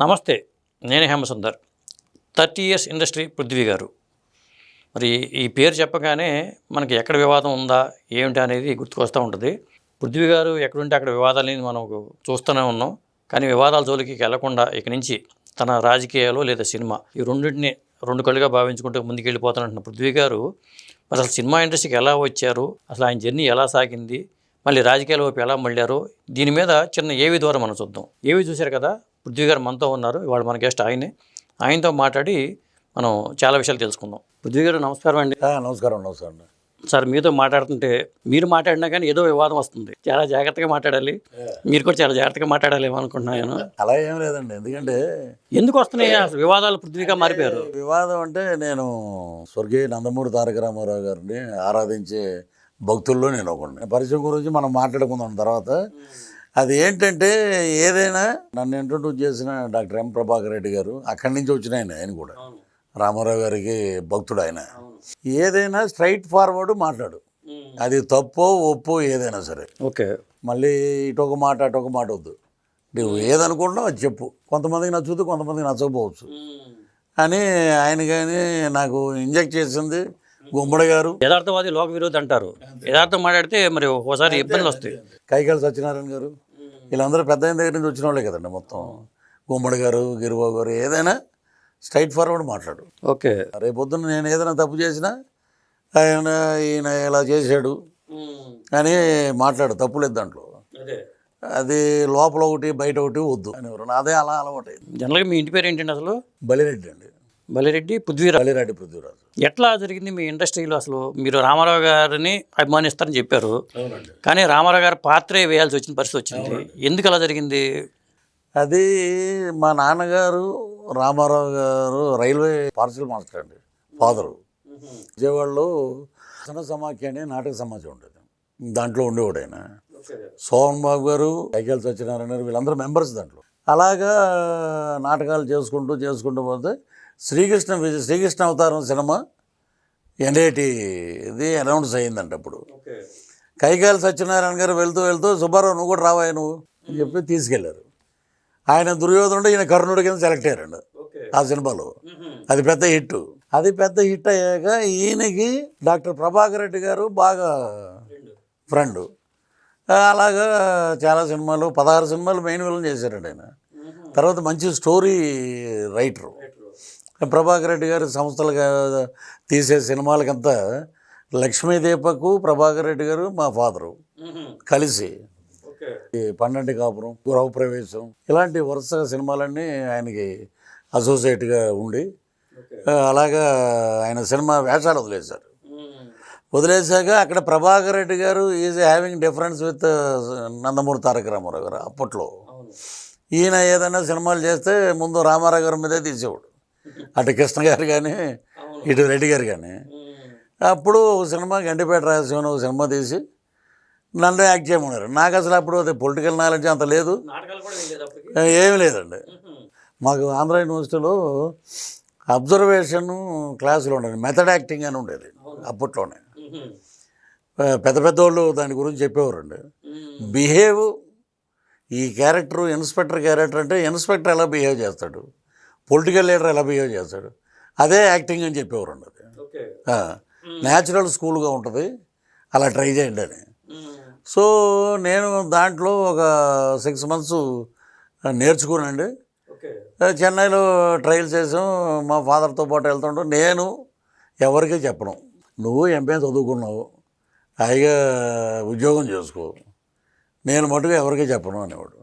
నమస్తే నేను Hemasundar. Thirty years industry Prithvi garu. మరి ఈ పేరు చెప్పగానే మనకి ఎక్కడ వివాదం ఉందా ఏమిటి అనేది గుర్తుకొస్తూ ఉంటుంది. పృథ్వీ గారు ఎక్కడుంటే అక్కడ వివాదాలని మనం చూస్తూనే ఉన్నాం. కానీ వివాదాల జోలికి వెళ్ళకుండా ఇక నుంచి తన రాజకీయాలు లేదా సినిమా ఈ రెండింటిని రెండు కళ్ళుగా భావించుకుంటూ ముందుకెళ్ళిపోతానంటున్న పృథ్వీ గారు మరి అసలు సినిమా ఇండస్ట్రీకి ఎలా వచ్చారు అసలు ఆయన జర్నీ ఎలా సాగింది మళ్ళీ రాజకీయాల వైపు ఎలా మళ్ళారు దీని మీద చిన్న ఏవి ద్వారా మనం చూద్దాం. ఏవి చూశారు కదా? పృథ్వీ గారు మనతో ఉన్నారు. ఇవాళ మన గెస్ట్ ఆయనే. ఆయనతో మాట్లాడి మనం చాలా విషయాలు తెలుసుకుందాం. పృథ్వీ గారు నమస్కారం అండి. నమస్కారం నమస్కారం సార్ మీతో మాట్లాడుతుంటే మీరు మాట్లాడినా కానీ ఏదో వివాదం వస్తుంది. చాలా జాగ్రత్తగా మాట్లాడాలి. మీరు కూడా చాలా జాగ్రత్తగా మాట్లాడాలి అనుకుంటున్నాను అలా ఏం లేదండి. ఎందుకంటే ఎందుకు వస్తున్నాయి అసలు వివాదాలు పృథ్వీగా మారిపోయారు? వివాదం అంటే నేను స్వర్గీయ నందమూరి తారక రామారావు గారిని ఆరాధించే భక్తుల్లో నేను ఒకడిని. పరిచయం గురించి మనం మాట్లాడుకుందాం తర్వాత. అది ఏంటంటే ఏదైనా నన్ను ఇంట్రొడ్యూస్ చేసిన డాక్టర్ ఎం ప్రభాకర్ రెడ్డి గారు అక్కడి నుంచి వచ్చిన ఆయన ఆయన కూడా. రామారావు గారికి భక్తుడు ఆయన. ఏదైనా స్ట్రైట్ ఫార్వర్డ్ మాట్లాడు. అది తప్పో ఒప్పో ఏదైనా సరే. ఓకే. మళ్ళీ ఇటు ఒక మాట అటు ఒక మాట వద్దు. నువ్వు ఏదనుకుంటున్నావు అది చెప్పు. కొంతమందికి నచ్చుతుంది కొంతమందికి నచ్చకపోవచ్చు. అని ఆయన కానీ నాకు ఇంజెక్ట్ చేసింది గుమ్మడి గారు. యథార్థవాది లోక విరోధి అంటారు యథార్థం మాట్లాడితే మరి ఒకసారి ఇబ్బందులు వస్తాయి. కైకాల సత్యనారాయణ గారు. వీళ్ళందరూ పెద్ద ఆయన దగ్గర నుంచి వచ్చిన వాళ్ళే కదండి మొత్తం. గుమ్మడి గారు గిరిబాబు గారు ఏదైనా స్ట్రైట్ ఫార్వర్డ్ మాట్లాడు. ఓకే. రేపొద్దున నేను ఏదైనా తప్పు చేసినా ఆయన ఈయన ఇలా చేశాడు అని మాట్లాడు తప్పులేదు దాంట్లో. అది. లోపల ఒకటి బయట ఒకటి వద్దు. అని ఎవరు అదే అలా అలవాటైంది. జనరల్గా మీ ఇంటి పేరు ఏంటండి అసలు? బలిరెడ్డి అండి. బలిరెడ్డి పృథ్వీరాజ్. బలిరెడ్డి పృథ్వీరాజు. ఎట్లా జరిగింది మీ ఇండస్ట్రీలో అసలు? మీరు రామారావు గారిని అభిమానిస్తారని చెప్పారు. కానీ రామారావు గారి పాత్రే వేయాల్సి వచ్చిన పరిస్థితి వచ్చింది. ఎందుకు అలా జరిగింది? అది మా నాన్నగారు Ramarao garu railway parcel master అండి ఫాదరు. విజయవాడలో సన సమాఖ్య అనే నాటక సమాజం ఉండేది. దాంట్లో ఉండేవాడు ఆయన. సోహన్ బాబు గారు కైకాల సత్యనారాయణ గారు వీళ్ళందరూ మెంబర్స్ దాంట్లో. అలాగా నాటకాలు చేసుకుంటూ చేసుకుంటూ పోతే శ్రీకృష్ణ విజయ శ్రీకృష్ణ అవతారం సినిమా ఎన్ఐటి ఇది అనౌన్స్ అయ్యిందంట అప్పుడు. కైకాల సత్యనారాయణ గారు వెళ్తూ వెళ్తూ సుబ్బారావు నువ్వు కూడా రావాయి నువ్వు అని చెప్పి తీసుకెళ్ళారు. ఆయన దుర్యోధనుడు ఈయన కర్ణుడి కింద సెలెక్ట్ అయ్యారండి ఆ సినిమాలో. అది పెద్ద హిట్. అది పెద్ద హిట్ అయ్యాక ఈయనకి డాక్టర్ ప్రభాకర్ రెడ్డి గారు బాగా ఫ్రెండ్. అలాగా చాలా సినిమాలు పదహారు సినిమాలు మెయిన్ విలన్ చేశారండి ఆయన. తర్వాత మంచి స్టోరీ రైటరు ప్రభాకర్ రెడ్డి గారి సంస్థలుగా తీసే సినిమాలకంతా లక్ష్మీదీపకు ప్రభాకర్ రెడ్డి గారు మా ఫాదరు. కలిసి ఈ పన్నెండు కాపురం గృహ ప్రవేశం ఇలాంటి వరుస సినిమాలన్నీ ఆయనకి అసోసియేట్గా ఉండి అలాగా ఆయన సినిమా వేషాలు వదిలేశారు. వదిలేశాక అక్కడ Prabhakar Reddy garu is having difference with Nandamuri Taraka Ramarao garu అప్పట్లో. ఈయన ఏదైనా సినిమాలు చేస్తే ముందు రామారావు గారి మీదే తీసేవాడు. అటు కృష్ణ గారు కానీ ఇటు రెడ్డి గారు కానీ అప్పుడు ఒక సినిమా గండిపేట అని ఒక సినిమా తీసి నన్ను యాక్ట్ చేయమన్నారు. నాకు అసలు అప్పుడు అది పొలిటికల్ నాలెడ్జ్ అంత లేదు. ఏమీ లేదండి. మాకు ఆంధ్ర యూనివర్సిటీలో అబ్జర్వేషన్ క్లాసులు ఉండేది మెథడ్ యాక్టింగ్ అని ఉండేది అప్పట్లోనే. పెద్ద పెద్ద వాళ్ళు దాని గురించి చెప్పేవారండి. బిహేవ్ ఈ క్యారెక్టర్ ఇన్స్పెక్టర్ క్యారెక్టర్ అంటే ఇన్స్పెక్టర్ ఎలా బిహేవ్ చేస్తాడు? పొలిటికల్ లీడర్ ఎలా బిహేవ్ చేస్తాడు? అదే యాక్టింగ్ అని చెప్పేవారండి అది. న్యాచురల్ స్కూల్గా ఉంటుంది. అలా ట్రై చేయండి అని. సో నేను దాంట్లో ఒక సిక్స్ మంత్స్ నేర్చుకున్నాండి చెన్నైలో ట్రయల్స్ చేసాం. మా ఫాదర్తో పాటు వెళ్తుంటాం. నేను ఎవరికీ చెప్పను. నువ్వు ఎంపీ చదువుకున్నావు హాయిగా ఉద్యోగం చేసుకో. నేను మటుకు ఎవరికీ చెప్పను అనేవాడు.